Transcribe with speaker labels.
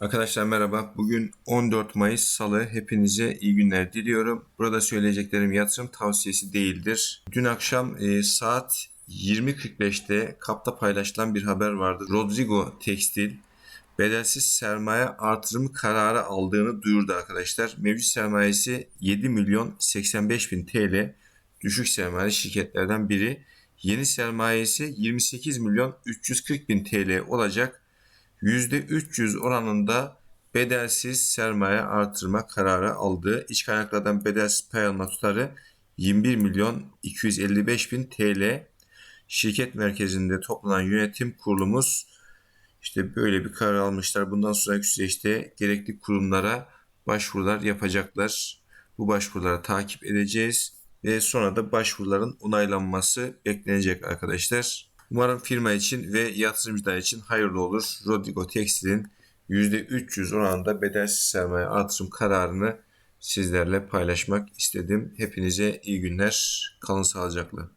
Speaker 1: Arkadaşlar merhaba. Bugün 14 Mayıs Salı. Hepinize iyi günler diliyorum. Burada söyleyeceklerim yatırım tavsiyesi değildir. Dün akşam e, saat 20.45'te kapta paylaşılan bir haber vardı. Rodrigo Tekstil bedelsiz sermaye artırımı kararı aldığını duyurdu arkadaşlar. Mevcut sermayesi 7 milyon 85 bin TL. Düşük sermayeli şirketlerden biri. Yeni sermayesi 28 milyon 340 bin TL olacak. %300 oranında bedelsiz sermaye artırma kararı aldı. İç kaynaklardan bedelsiz pay alma tutarı 21 milyon 255 bin TL. Şirket merkezinde toplanan yönetim kurulumuz işte böyle bir karar almışlar. Bundan sonraki süreçte gerekli kurumlara başvurular yapacaklar. Bu başvuruları takip edeceğiz ve sonra da başvuruların onaylanması beklenecek arkadaşlar. Umarım firma için ve yatırımcılar için hayırlı olur. Rodrigo Tekstil'in %300 oranında bedelsiz sermaye artırım kararını sizlerle paylaşmak istedim. Hepinize iyi günler. Kalın sağlıcakla.